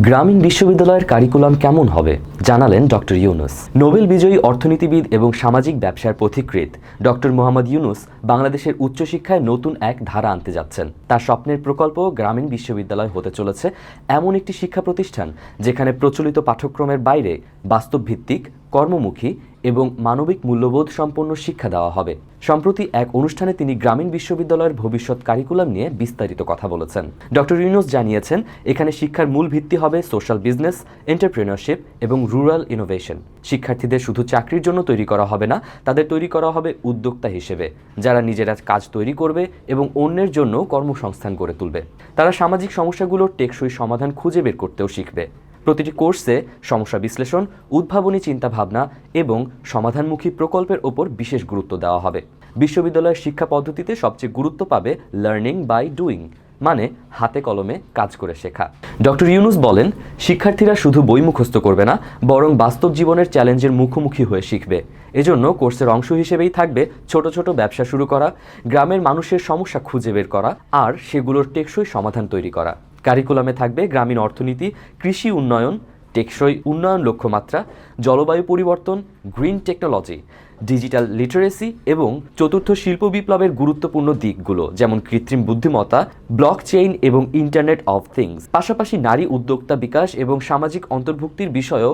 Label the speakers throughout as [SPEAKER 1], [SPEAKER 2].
[SPEAKER 1] গ্রামীণ বিশ্ববিদ্যালয়ের কারিকুলাম কেমন হবে? জানালেন ডক্টর ইউনুস। নোবেল বিজয়ী অর্থনীতিবিদ এবং সামাজিক ব্যবসার পথিকৃৎ ডক্টর মোহাম্মদ ইউনুস বাংলাদেশের উচ্চশিক্ষায় নতুন এক ধারা আনতে যাচ্ছেন। তার স্বপ্নের প্রকল্প গ্রামীণ বিশ্ববিদ্যালয় হতে চলেছে এমন একটি শিক্ষা প্রতিষ্ঠান যেখানে প্রচলিত পাঠ্যক্রমের বাইরে বাস্তবভিত্তিক, কর্মমুখী এবং মানবিক মূল্যবোধ সম্পন্ন শিক্ষা দেওয়া হবে। সম্প্রতি এক অনুষ্ঠানে তিনি গ্রামীণ বিশ্ববিদ্যালয়ের ভবিষ্যৎ কারিকুলাম নিয়ে বিস্তারিত কথা বলেছেন। ডক্টর ইউনুস জানিয়েছেন, এখানে শিক্ষার মূল ভিত্তি হবে সোশ্যাল বিজনেস এন্টারপ্রেনারশিপ এবং রুরাল ইনোভেশন। শিক্ষার্থীদের শুধু চাকরির জন্য তৈরি করা হবে না, তাদের তৈরি করা হবে উদ্যোক্তা হিসেবে, যারা নিজেরা কাজ তৈরি করবে এবং অন্যের জন্য কর্মসংস্থান গড়ে তুলবে। তারা সামাজিক সমস্যাগুলোর টেকসই সমাধান খুঁজে বের করতেও শিখবে। প্রতিটি কোর্সে সমস্যা বিশ্লেষণ, উদ্ভাবনী চিন্তাভাবনা এবং সমাধানমুখী প্রকল্পের ওপর বিশেষ গুরুত্ব দেওয়া হবে। বিশ্ববিদ্যালয়ের শিক্ষা পদ্ধতিতে সবচেয়ে গুরুত্ব পাবে লার্নিং বাই ডুইং মানে হাতে কলমে কাজ করে শেখা। ডক্টর ইউনুস বলেন, শিক্ষার্থীরা শুধু বই মুখস্থ করবে না, বরং বাস্তব জীবনের চ্যালেঞ্জের মুখোমুখি হয়ে শিখবে। এজন্য কোর্সের অংশ হিসেবেই থাকবে ছোট ছোট ব্যবসা শুরু করা, গ্রামের মানুষের সমস্যা খুঁজে বের করা, আর সেগুলোর টেকসই সমাধান তৈরি করা। কারিকুলামে থাকবে গ্রামীণ অর্থনীতি, কৃষি উন্নয়ন, টেকসই উন্নয়ন লক্ষ্যমাত্রা, জলবায়ু পরিবর্তন, গ্রিন টেকনোলজি, ডিজিটাল লিটারেসি এবং চতুর্থ শিল্প বিপ্লবের গুরুত্বপূর্ণ দিকগুলো, যেমন কৃত্রিম বুদ্ধিমত্তা ব্লক চেইন এবং ইন্টারনেট অফ থিংস। পাশাপাশি নারী উদ্যোক্তা বিকাশ এবং সামাজিক অন্তর্ভুক্তির বিষয়েও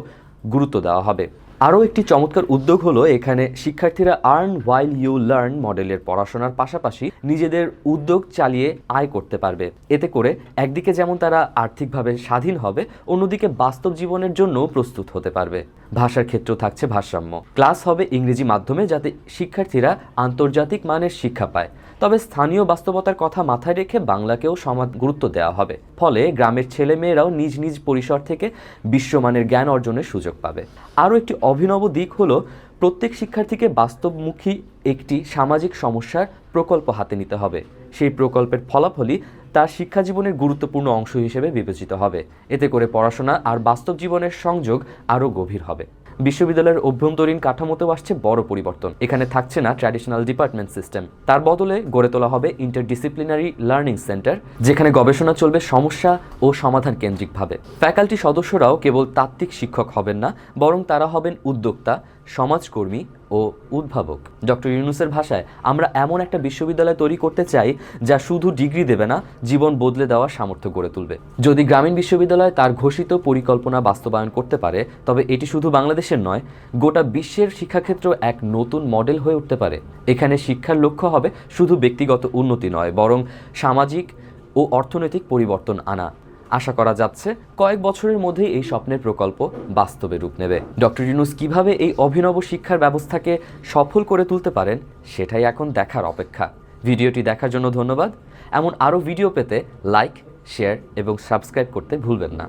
[SPEAKER 1] গুরুত্ব দেওয়া হবে। আরও একটি চমৎকার উদ্যোগ হলো এখানে শিক্ষার্থীরা আর্ন ওয়াইল ইউ লার্ন মডেলের পড়াশোনার পাশাপাশি নিজেদের উদ্যোগ চালিয়ে আয় করতে পারবে। এতে করে একদিকে যেমন তারা আর্থিকভাবে স্বাধীন হবে, অন্যদিকে বাস্তব জীবনের জন্য প্রস্তুত হতে পারবে। ভাষার ক্ষেত্রেও থাকছে ভারসাম্য। ক্লাস হবে ইংরেজি মাধ্যমে যাতে শিক্ষার্থীরা আন্তর্জাতিক মানের শিক্ষা পায়। তবে স্থানীয় বাস্তবতার কথা মাথায় রেখে বাংলাকেও সমান গুরুত্ব দেওয়া হবে। ফলে গ্রামের ছেলে মেয়েরাও নিজ নিজ পরিসর থেকে বিশ্বমানের জ্ঞান অর্জনের সুযোগ পাবে। আরও একটি অভিনব দিক হলো প্রত্যেক শিক্ষার্থীকে বাস্তবমুখী একটি সামাজিক সমস্যার প্রকল্প হাতে নিতে হবে। সেই প্রকল্পের ফলাফলই তার শিক্ষা জীবনের গুরুত্বপূর্ণ অংশ হিসেবে বিবেচিত হবে। এতে করে পড়াশোনা আর বাস্তব জীবনের সংযোগ আরও গভীর হবে। বিশ্ববিদ্যালয়ের অভ্যন্তরীণ কাঠামোতেও আসছে বড় পরিবর্তন। এখানে থাকছে না ট্র্যাডিশনাল ডিপার্টমেন্ট সিস্টেম তার বদলে গড়ে তোলা হবে ইন্টারডিসিপ্লিনারি লার্নিং সেন্টার যেখানে গবেষণা চলবে সমস্যা ও সমাধান কেন্দ্রিকভাবে। ফ্যাকাল্টি সদস্যরাও কেবল তাত্ত্বিক শিক্ষক হবেন না, বরং তারা হবেন উদ্যোক্তা, সমাজকর্মী ও উদ্ভাবক। ডক্টর ইউনুসের ভাষায়, আমরা এমন একটা বিশ্ববিদ্যালয় তৈরি করতে চাই যা শুধু ডিগ্রি দেবে না, জীবন বদলে দেওয়ার সামর্থ্য গড়ে তুলবে। যদি গ্রামীণ বিশ্ববিদ্যালয় তার ঘোষিত পরিকল্পনা বাস্তবায়ন করতে পারে, তবে এটি শুধু বাংলাদেশের নয়, গোটা বিশ্বের শিক্ষাক্ষেত্র এক নতুন মডেল হয়ে উঠতে পারে। এখানে শিক্ষার লক্ষ্য হবে শুধু ব্যক্তিগত উন্নতি নয়, বরং সামাজিক ও অর্থনৈতিক পরিবর্তন আনা। আশা করা যাচ্ছে কয়েক বছরের মধ্যেই এই স্বপ্নের প্রকল্প বাস্তবে রূপ নেবে। ডক্টর ইউনুস কীভাবে এই অভিনব শিক্ষার ব্যবস্থাকে সফল করে তুলতে পারেন, সেটাই এখন দেখার অপেক্ষা। ভিডিওটি দেখার জন্য ধন্যবাদ। এমন আরও ভিডিও পেতে লাইক, শেয়ার এবং সাবস্ক্রাইব করতে ভুলবেন না।